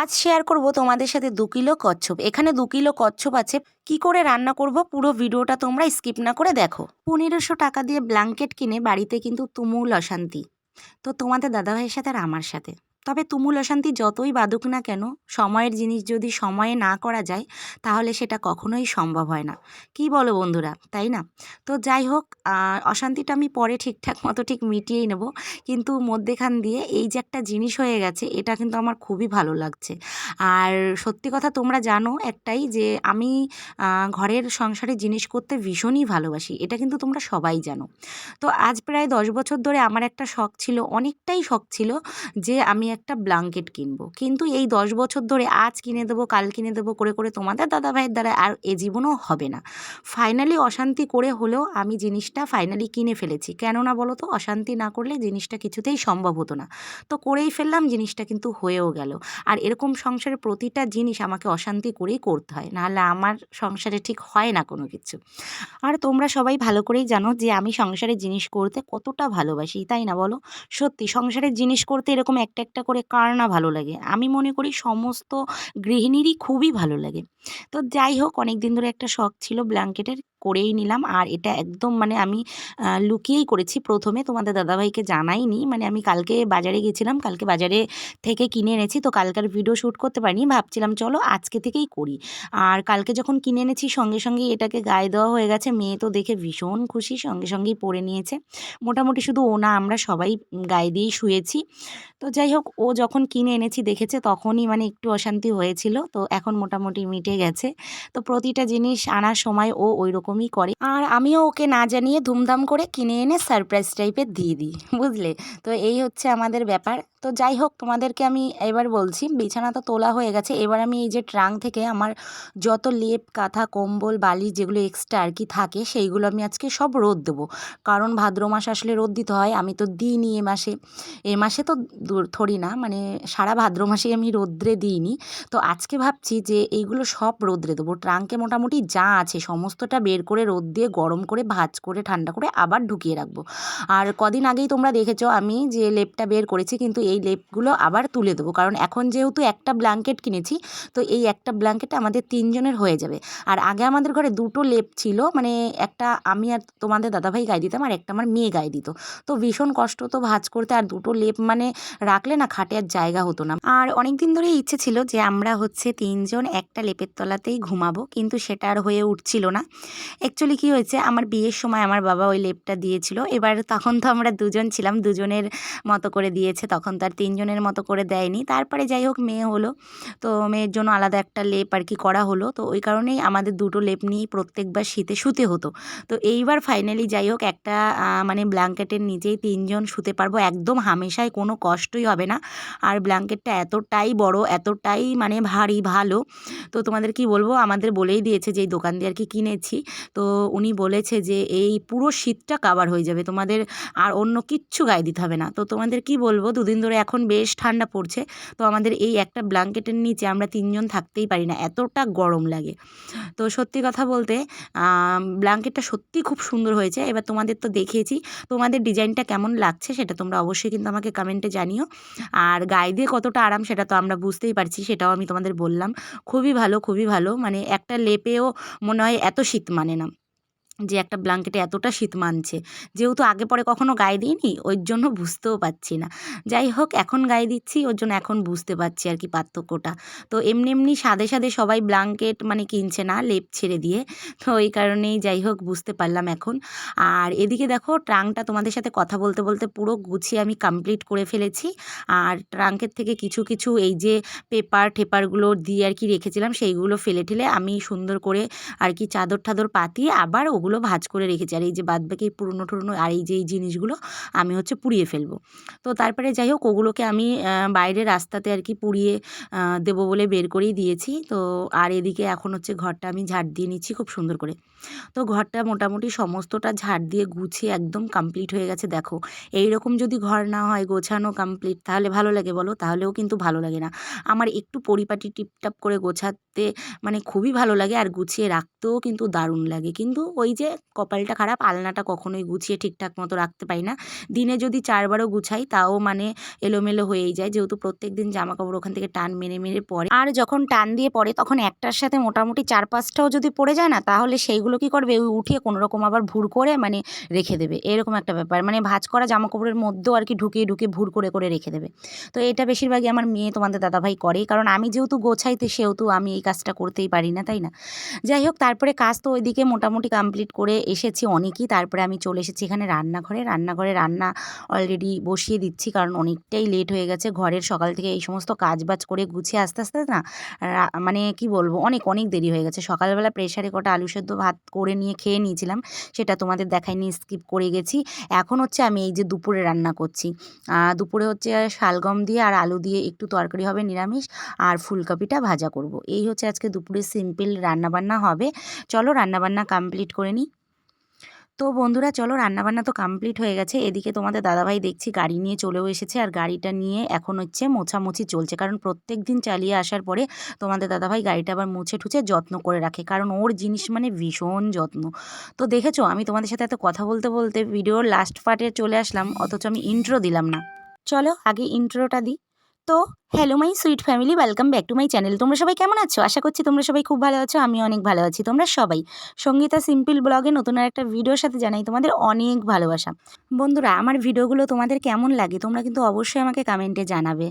আজ শেয়ার করব তোমাদের সাথে দু কিলো কচ্ছপ। এখানে দু কিলো কচ্ছপ আছে। কি করে রান্না করব পুরো ভিডিওটা তোমরা স্কিপ না করে দেখো। পনেরোশো টাকা দিয়ে ব্ল্যাঙ্কেট কিনে বাড়িতে কিন্তু তুমুল অশান্তি। তো তোমাদের দাদাভাইয়ের সাথে আর আমার সাথে। তবে তুমুল অশান্তি যতই বাদুক না কেন, সময়ের জিনিস যদি সময়ে না করা যায়, তাহলে সেটা কখনোই সম্ভব হয় না। কি বলো বন্ধুরা, তাই না? তো যাই হোক অশান্তিটা আমি পরে ঠিকঠাক মতো ঠিক মিটিয়েই নেব। কিন্তু মধ্যেখান দিয়ে এই যে একটা জিনিস হয়ে গেছে, এটা কিন্তু আমার খুবই ভালো লাগছে। আর সত্যি কথা তোমরা জানো একটাই যে, আমি ঘরের সংসারে জিনিস করতে ভীষণই ভালোবাসি, এটা কিন্তু তোমরা সবাই জানো। তো আজ প্রায় দশ বছর ধরে আমার একটা শখ ছিল, অনেকটাই শখ ছিল যে, আমি একটা ব্ল্যাঙ্কেট কিনবো। কিন্তু এই দশ বছর ধরে আজ কিনে দেবো, কাল কিনে দেবো, করে করে তোমাদের দাদা ভাইয়ের দ্বারা আর এ জীবনও হবে না। ফাইনালি অশান্তি করে হলেও আমি জিনিসটা ফাইনালি কিনে ফেলেছি। কেননা বলো তো অশান্তি না করলে জিনিসটা কিছুতেই সম্ভব হতো না। তো করেই ফেললাম, জিনিসটা কিন্তু হয়েও গেল। আর এরকম সংসারের প্রতিটা জিনিস আমাকে অশান্তি করেই করতে হয়। নাহলে আমার সংসারে ঠিক হয় না কোনো কিছু। আর তোমরা সবাই ভালো করেই জানো যে আমি সংসারের জিনিস করতে কতটা ভালোবাসি, তাই না বলো? সত্যি, সংসারের জিনিস করতে এরকম একটা একটা করে কার না ভালো লাগে? আমি মনে করি সমস্ত গৃহিণীরই খুবই ভালো লাগে। তো যাই হোক অনেক দিন ধরে একটা শখ ছিল ব্ল্যাঙ্কেটের করেই নিলাম। আর এটা একদম মানে আমি লুকিয়েই করেছি প্রথমে। তোমাদের দাদাভাইকে জানাইনি। মানে আমি কালকে বাজারে গেছিলাম, কালকে বাজারে থেকে কিনে এনেছি। তো কালকার ভিডিও শ্যুট করতে পারিনি। ভাবছিলাম, চলো আজকে থেকেই করি। আর কালকে যখন কিনে এনেছি, সঙ্গে সঙ্গেই এটাকে গায়ে দেওয়া হয়ে গেছে। মেয়ে তো দেখে ভীষণ খুশি, সঙ্গে সঙ্গেই পরে নিয়েছে। মোটামুটি শুধু ও না, আমরা সবাই গায়ে দিয়েই শুয়েছি। তো যাই হোক, ও যখন কিনে এনেছি, দেখেছে, তখনই মানে একটু অশান্তি হয়েছিল। তো এখন মোটামুটি মিটে গেছে। তো প্রতিটা জিনিস আনার সময় ও ওই রকমই করে। আর আমিও ওকে না জানিয়ে ধুমধাম করে কিনে এনে সারপ্রাইজ টাইপের দিয়ে দিই, বুঝলে? তো এই হচ্ছে আমাদের ব্যাপার। তো যাই হোক, তোমাদেরকে আমি এবার বলছি, বিছানা তো তোলা হয়ে গেছে। এবার আমি এই যে ট্রাঙ্ক থেকে আমার যত লেপ, কাঁথা, কম্বল বালি যেগুলো এক্সট্রা আর কি থাকে, সেইগুলো আমি আজকে সব রোদ দেবো। কারণ ভাদ্র মাস আসলে রোদ দিতে হয়, আমি তো দিইনি এ মাসে। এ মাসে তো থরি না মানে সারা ভাদ্র মাসেই আমি রোদ্রে দিইনি। তো আজকে ভাবছি যে এইগুলো সব রোদ্রে দেবো। ট্রাঙ্কে মোটামুটি যা আছে, সমস্তটা বের করে রোদ দিয়ে গরম করে, ভাজ করে, ঠান্ডা করে আবার ঢুকিয়ে রাখব। আর কদিন আগেই তোমরা দেখেছ, আমি যে লেপটা বের করেছি, কিন্তু এই লেপগুলো আবার তুলে দেবো। কারণ এখন যেহেতু একটা ব্ল্যাঙ্কেট কিনেছি, তো এই একটা ব্ল্যাঙ্কেটে আমাদের তিনজনের হয়ে যাবে। আর আগে আমাদের ঘরে দুটো লেপ ছিল মানে একটা আমি আর তোমাদের দাদাভাই গায়ে দিতাম, আর একটা আমার মেয়ে গায়ে দিত। তো ভীষণ কষ্ট তো ভাজ করতে, আর দুটো লেপ মানে রাখলে না খাটে আর জায়গা হতো না। আর অনেক দিন ধরে ইচ্ছে ছিল যে আমরা হচ্ছে তিনজন একটা লেপের তলাতেই ঘুমাবো, কিন্তু সেটা আর হয়ে উঠছিল না। অ্যাকচুয়ালি কী হয়েছে, আমার বিয়ের সময় আমার বাবা ওই লেপটা দিয়েছিল, এবার তখন তো আমরা দুজন ছিলাম, দুজনের মতো করে দিয়েছে, তখন তো আর তিনজনের মতো করে দেয়নি। তারপরে যাই হোক মেয়ে হলো। তো মেয়ের জন্য আলাদা একটা লেপ আর কি করা হলো। তো ওই কারণেই আমাদের দুটো লেপ নিয়েই প্রত্যেকবার শীতে শুতে হতো। তো এইবার ফাইনালি যাই হোক একটা মানে ব্ল্যাঙ্কেটের নিচেই তিনজন শুতে পারব। একদম হামেশায় কোনো কষ্টই হবে না। আর ব্ল্যাঙ্কেটটা এতটাই বড়, এতটাই মানে ভারী, ভালো। তো তোমাদের কি বলব? আমাদের বলেই দিয়েছে যে এই দোকান দিয়ে আর কি কিনেছি। তো উনি বলেছে যে এই পুরো শীতটা কাভার হয়ে যাবে। তোমাদের আর অন্য কিচ্ছু গায়ে দিতে হবে না। তো তোমাদের কি বলব? দুদিন ধরে এখন বেশ ঠান্ডা পড়ছে। তো আমাদের এই একটা ব্ল্যাঙ্কেটের নিচে আমরা তিনজন থাকতেই পারি না, এতটা গরম লাগে। তো সত্যি কথা বলতে ব্ল্যাঙ্কেটটা সত্যি খুব সুন্দর হয়েছে। এবার তোমাদের তো দেখিয়েছি, তোমাদের ডিজাইনটা কেমন লাগছে সেটা তোমরা অবশ্যই কিন্তু আমাকে কমেন্টে জানিও। আর গায়ে দিয়ে কতটা আরাম সেটা তো আমরা বুঝতেই পারছি, সেটাও আমি তোমাদের বললাম। খুবই ভালো খুবই ভালো মানে একটা লেপেও মনে হয় এত শীত মানে না। যে একটা ব্ল্যাঙ্কেটে এতটা শীত মানছে। যেহেতু আগে পরে কখনো গায়ে দিইনি, ওই জন্য বুঝতেও পারছি না। যাই হোক, এখন গায়ে দিচ্ছি, ওর জন্য এখন বুঝতে পারছি আর কি পার্থক্যটা। তো এমনি এমনি সাদে সাদে সবাই ব্ল্যাঙ্কেট মানে কিনছে না, লেপ ছেড়ে দিয়ে। তো এই কারণেই যাই হোক, বুঝতে পারলাম এখন। আর এদিকে দেখো, ট্রাঙ্কটা তোমাদের সাথে কথা বলতে বলতে পুরো গুছিয়ে আমি কমপ্লিট করে ফেলেছি। আর ট্রাঙ্কের থেকে কিছু কিছু এই যে পেপার ঠেপারগুলো দিয়ে আর কি রেখেছিলাম, সেইগুলো ফেলে ঠেলে আমি সুন্দর করে আর কি চাদর ঠাদর পাতিয়ে আবার ওগুলো ভাঁজ করে রেখেছি। আর এই যে বাদবাকি পুরনো টুরনো আর এই যে এই জিনিসগুলো আমি হচ্ছে পুড়িয়ে ফেলব। তো তারপরে যাই হোক, ওগুলোকে আমি বাইরে রাস্তাতে আর কি পুড়িয়ে দেবো বলে বের করেই দিয়েছি। তো আর এদিকে এখন হচ্ছে ঘরটা আমি ঝাড় দিয়ে নিচ্ছি খুব সুন্দর করে। তো ঘরটা মোটামুটি সমস্তটা ঝাড় দিয়ে গুছিয়ে একদম কমপ্লিট হয়ে গেছে, দেখো। এই রকম যদি ঘর না হয় গোছানো কমপ্লিট তাহলে ভালো লাগে বলো? তাহলেও কিন্তু ভালো লাগে না। আমার একটু পরিপাটি টিপটাপ করে গোছাতে মানে খুবই ভালো লাগে আর গুছিয়ে রাখতেও কিন্তু দারুণ লাগে। কিন্তু ওই ওই যে কপালটা খারাপ, আলনাটা কখনোই গুছিয়ে ঠিকঠাক মতো রাখতে পারি না। দিনে যদি চারবারও গুছাই, তাও মানে এলোমেলো হয়েই যায়। যেহেতু প্রত্যেক দিন জামা কাপড় ওখান থেকে টান মেরে মেরে পরে। আর যখন টান দিয়ে পড়ে তখন একটার সাথে মোটামুটি চার পাঁচটাও যদি পড়ে যায় না, তাহলে সেইগুলো কি করবে? ওই উঠিয়ে কোনো রকম আবার ভুর করে মানে রেখে দেবে। এরকম একটা ব্যাপার। মানে ভাঁজ করা জামা কাপড়ের মধ্যেও আর কি ঢুকিয়ে ঢুকিয়ে ভুর করে করে রেখে দেবে। তো এটা বেশিরভাগই আমার মেয়ে তোমাদের দাদাভাই করে। কারণ আমি যেহেতু গোছাইতে সেহেতু আমি এই কাজটা করতেই পারি না, তাই না? যাই হোক, তারপরে কাজ তো ওইদিকে মোটামুটি কমপ্লিট করে এসেছি অনেকই। তারপরে আমি চলে এসেছি এখানে রান্নাঘরে। রান্নাঘরে রান্না অলরেডি বসিয়ে দিচ্ছি কারণ অনেকটাই লেট হয়ে গেছে। ঘরের সকাল থেকে এই সমস্ত কাজ বাজ করে গুছিয়ে আস্তে আস্তে না মানে কি বলব, অনেক অনেক দেরি হয়ে গেছে। সকালবেলা প্রেশারে কটা আলু সেদ্ধ ভাত করে নিয়ে খেয়ে নিয়েছিলাম। সেটা তোমাদের দেখাইনি স্কিপ করে গেছি। এখন হচ্ছে আমি এই যে দুপুরে রান্না করছি। দুপুরে হচ্ছে শালগম দিয়ে আর আলু দিয়ে একটু তরকারি হবে, নিরামিষ আর ফুলকপিটা ভাজা করব। এই হচ্ছে আজকে দুপুরে সিম্পল রান্নাবান্না হবে। চলো রান্নাবান্না কমপ্লিট করে তো বন্ধুরা, চলো রান্নাবান্না তো কমপ্লিট হয়ে গেছে। এদিকে তোমাদের দাদাভাই দেখছি গাড়ি নিয়ে চলেও এসেছে আর গাড়িটা নিয়ে এখন হচ্ছে মোছামুছি চলছে। কারণ প্রত্যেক দিন চালিয়ে আসার পরে তোমাদের দাদাভাই গাড়িটা আবার মুছে ঠুছে যত্ন করে রাখে। কারণ ওর জিনিস মানে ভীষণ যত্ন। তো দেখেছ, আমি তোমাদের সাথে এত কথা বলতে বলতে ভিডিওর লাস্ট পার্টে চলে আসলাম, অথচ আমি ইন্ট্রো দিলাম না। চলো আগে ইন্ট্রোটা দিই। তো hello my sweet family welcome back to my channel তোমরা সবাই কেমন আছো? আশা করছি তোমরা সবাই খুব ভালো আছো আমি অনেক ভালো আছি। তোমরা সবাই? সঙ্গীতা সিম্পল ব্লগে নতুন আর একটা ভিডিওর সাথে জানাই তোমাদের অনেক ভালোবাসা। বন্ধুরা, আমার ভিডিওগুলো তোমাদের কেমন লাগে তোমরা কিন্তু অবশ্যই আমাকে কমেন্টে জানাবে।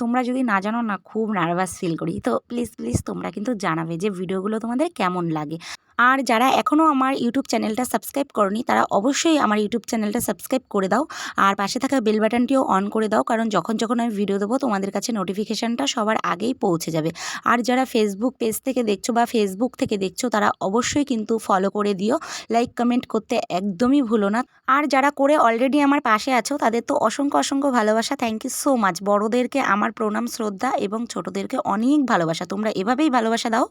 তোমরা যদি না জানো, না খুব নার্ভাস ফিল করি। তো প্লিজ প্লিজ তোমরা কিন্তু জানাবে যে ভিডিওগুলো তোমাদের কেমন লাগে। আর যারা এখনও আমার ইউটিউব চ্যানেলটা সাবস্ক্রাইব করনি, তারা অবশ্যই আমার ইউটিউব চ্যানেলটা সাবস্ক্রাইব করে দাও। আর পাশে থাকা বেল বাটনটিও অন করে দাও, কারণ যখন যখন আমি ভিডিও দেবো, তোমাদের কাছে নোটিফিকেশানটা সবার আগেই পৌঁছে যাবে। আর যারা ফেসবুক পেজ থেকে দেখছ বা ফেসবুক থেকে দেখছ, তারা অবশ্যই কিন্তু ফলো করে দিও। লাইক কমেন্ট করতে একদমই ভুলো না। আর যারা করে অলরেডি আমার পাশে আছো, তাদের তো অসংখ্য অসংখ্য ভালোবাসা। থ্যাংক ইউ সো মাচ বড়োদেরকে আমার প্রণাম, শ্রদ্ধা এবং ছোটোদেরকে অনেক ভালোবাসা। তোমরা এভাবেই ভালোবাসা দাও।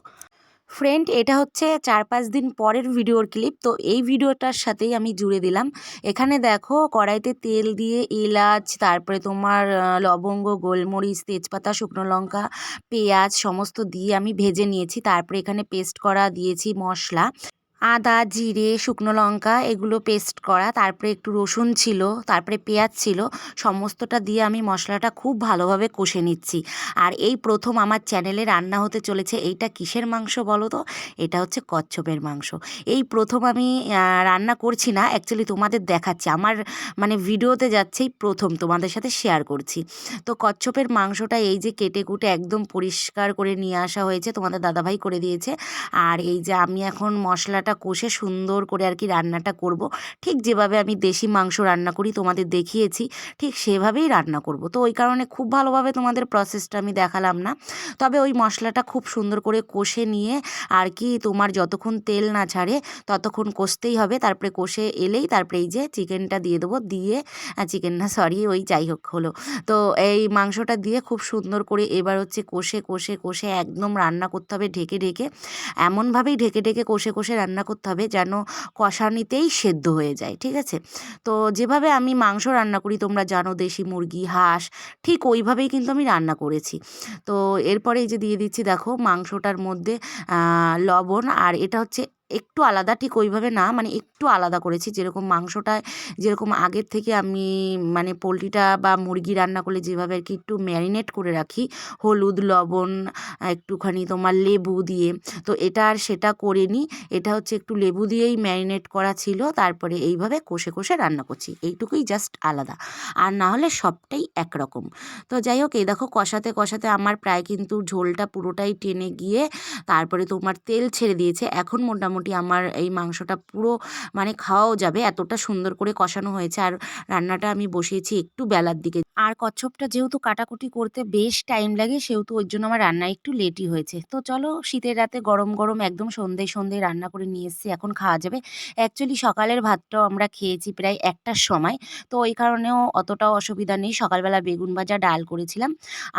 ফ্রেন্ড এটা হচ্ছে চার পাঁচ দিন পরের ভিডিওর ক্লিপ তো এই ভিডিওটার সাথেই আমি জুড়ে দিলাম। এখানে দেখো কড়াইতে তেল দিয়ে এলাচ, তারপরে তোমার লবঙ্গ, গোলমরিচ, তেজপাতা, শুকনো লঙ্কা, পেঁয়াজ, সমস্ত দিয়ে আমি ভেজে নিয়েছি। তারপরে এখানে পেস্ট করা দিয়েছি মশলা। আদা, জিরে, শুকনো লঙ্কা এগুলো পেস্ট করা, তারপরে একটু রসুন ছিল, তারপরে পেঁয়াজ ছিল, সমস্তটা দিয়ে আমি মশলাটা খুব ভালোভাবে কষে নিচ্ছি। আর এই প্রথম আমার চ্যানেলে রান্না হতে চলেছে এইটা কিসের মাংস বলো তো? এটা হচ্ছে কচ্ছপের মাংস। এই প্রথম আমি রান্না করছি না অ্যাকচুয়ালি তোমাদের দেখাচ্ছি। আমার মানে ভিডিওতে যাচ্ছেই প্রথম, তোমাদের সাথে শেয়ার করছি। তো কচ্ছপের মাংসটা এই যে কেটে কুটে একদম পরিষ্কার করে নিয়ে আসা হয়েছে, তোমাদের দাদাভাই করে দিয়েছে। আর এই যে আমি এখন মশলাটা কষে সুন্দর করে আর কি রান্নাটা করব। ঠিক যেভাবে আমি দেশি মাংস রান্না করি তোমাদের দেখিয়েছি, ঠিক সেভাবেই রান্না করব। তো ওই কারণে খুব ভালোভাবে তোমাদের প্রসেসটা আমি দেখালাম না। তবে ওই মশলাটা খুব সুন্দর করে কষে নিয়ে আর কি তোমার যতক্ষণ তেল না ছাড়ে ততক্ষণ কষতেই হবে। তারপরে কষে এলেই তারপরে এই যে চিকেনটা দিয়ে দেবো। দিয়ে চিকেন না সরি ওই যাই হোক হলো। তো এই মাংসটা দিয়ে খুব সুন্দর করে এবার হচ্ছে কষে কষে কষে একদম রান্না করতে হবে ঢেকে ঢেকে। এমনভাবেই ঢেকে ঢেকে, কষে কষে রান্না করতে হবে যেন কষানিতেই সেদ্ধ হয়ে যায়, ঠিক আছে? তো যেভাবে আমি মাংস রান্না করি, তোমরা জানো দেশি মুরগি, হাঁস, ঠিক ওইভাবেই কিন্তু আমি রান্না করেছি। তো এরপরে এই যে দিয়ে দিচ্ছি, দেখো মাংসটার মধ্যে লবণ আর এটা হচ্ছে একটু আলাদা, ঠিক ওইভাবে না মানে একটু আলাদা করেছি। যেরকম মাংসটা, যেরকম আগের থেকে আমি মানে পোলট্রিটা বা মুরগি রান্না করলে যেভাবে আর কি একটু ম্যারিনেট করে রাখি, হলুদ, লবণ, একটুখানি তোমার লেবু দিয়ে। তো এটা আর সেটা করিনি, এটা হচ্ছে একটু লেবু দিয়েই ম্যারিনেট করা ছিল, তারপরে এইভাবে কষে কষে রান্না করছি। এইটুকুই জাস্ট আলাদা। আর না হলে সবটাই একরকম। তো যাই হোক, এই দেখো কষাতে কষাতে আমার প্রায় কিন্তু ঝোলটা পুরোটাই টেনে গিয়ে, তারপরে তোমার তেল ছেড়ে দিয়েছে। এখন মোটামুটি আমার এই মাংসটা পুরো মানে খাওয়াও যাবে। এতটা সুন্দর করে কষানো হয়েছে। আর রান্নাটা আমি বসিয়েছি একটু বেলার দিকে। আর কচ্ছপটা যেহেতু কাটাকুটি করতে বেশ টাইম লাগে, সেহেতু ওই জন্য আমার রান্না একটু লেটই হয়েছে। তো চলো শীতের রাতে গরম গরম একদম সন্ধে সন্ধে রান্না করে নিয়ে এসেছি। এখন খাওয়া যাবে। অ্যাকচুয়ালি সকালের ভাতটাও আমরা খেয়েছি প্রায় একটার সময়। তো ওই কারণেও অতটাও অসুবিধা নেই। সকালবেলা বেগুন ভাজা, ডাল করেছিলাম।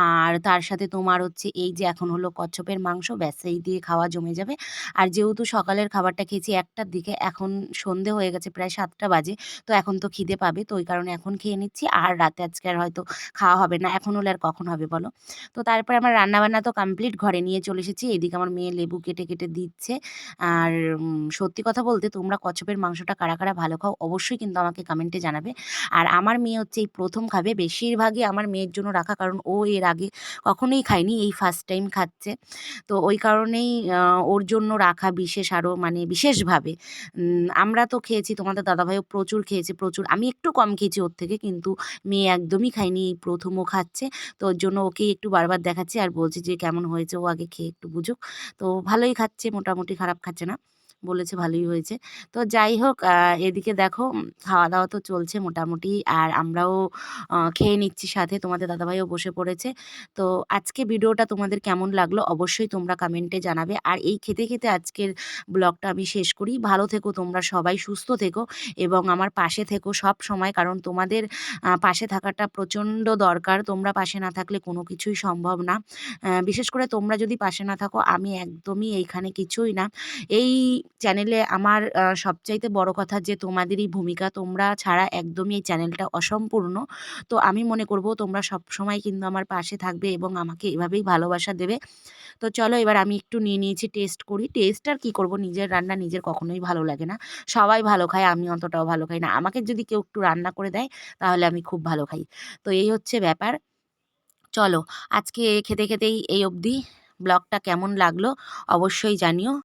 আর তার সাথে তোমার হচ্ছে এই যে এখন হলো কচ্ছপের মাংস, ব্যাস এই দিয়ে খাওয়া জমে যাবে। আর যেহেতু সকালের খাবারটা খেয়েছি, একটার দিকে এখন সন্ধে হয়ে গেছে প্রায় সাতটা বাজে, তো এখন তো খিদে পাবে, তো ওই কারণে এখন খেয়ে নিচ্ছি। আর রাতে আজকে আর হয়তো হয়তো খাওয়া হবে না, এখন হলে আর কখন হবে বলো? তো তারপরে আমার রান্নাবান্না তো কমপ্লিট ঘরে নিয়ে চলে এসেছি এদিকে আমার মেয়ে লেবু কেটে কেটে দিচ্ছে। আর সত্যি কথা বলতে তোমরা কচ্ছপের মাংসটা কারা কারা ভালো খাও অবশ্যই কিন্তু আমাকে কমেন্টে জানাবে। আর আমার মেয়ে হচ্ছে এই প্রথম খাবে, বেশিরভাগই আমার মেয়ের জন্য রাখা, কারণ ও এর আগে কখনোই খায়নি, এই ফার্স্ট টাইম খাচ্ছে। তো ওই কারণেই ওর জন্য রাখা বিশেষ আরও মানে বিশেষভাবে। আমরা তো খেয়েছি, তোমাদের দাদাভাইও প্রচুর খেয়েছে, প্রচুর। আমি একটু কম খেয়েছি ওর থেকে, কিন্তু মেয়ে একদমই খায়নি প্রথমও খাচ্ছে। তো ওর জন্য ওকেই একটু বারবার দেখাচ্ছি আর বলছি যে, কেমন হয়েছে? ও আগে খেয়ে একটু বুঝুক। তো ভালোই খাচ্ছে, মোটামুটি খারাপ খাচ্ছে না। বলেছে ভালোই হয়েছে। তো যাই হোক এদিকে দেখো খাওয়া দাওয়া তো চলছে মোটামুটি। আর আমরাও খেয়ে নিচ্ছি সাথে। তোমাদের দাদাভাইও বসে পড়েছে। তো আজকে ভিডিওটা তোমাদের কেমন লাগল অবশ্যই তোমরা কমেন্টে জানাবে। আর এই খেতে খেতে আজকের ব্লগটা আমি শেষ করি। ভালো থেকো তোমরা সবাই, সুস্থ থেকো। এবং আমার পাশে থেকো সব সময়। কারণ তোমাদের পাশে থাকাটা প্রচণ্ড দরকার। তোমরা পাশে না থাকলে কোনো কিছুই সম্ভব না। বিশেষ করে তোমরা যদি পাশে না থাকো, আমি একদমই এইখানে কিছুই না। এই চ্যানেলে আমার সবচাইতে বড় কথা যে তোমাদেরই ভূমিকা তোমরা ছাড়া একদমই এই চ্যানেলটা অসম্পূর্ণ। তো আমি মনে করব তোমরা সব সময় কিন্তু আমার পাশে থাকবে এবং আমাকে এভাবেই ভালোবাসা দেবে। তো চলো এবার আমি একটু নিয়ে নিয়েছি টেস্ট করি। টেস্ট আর কী করব? নিজের রান্না নিজের কখনোই ভালো লাগে না। সবাই ভালো খায়, আমি অতটাও ভালো খাই না। আমাকে যদি কেউ একটু রান্না করে দেয়, তাহলে আমি খুব ভালো খাই। তো এই হচ্ছে ব্যাপার। চলো, আজকে খেতে খেতেই এই অবধি। ব্লগটা কেমন লাগল? অবশ্যই জানিও।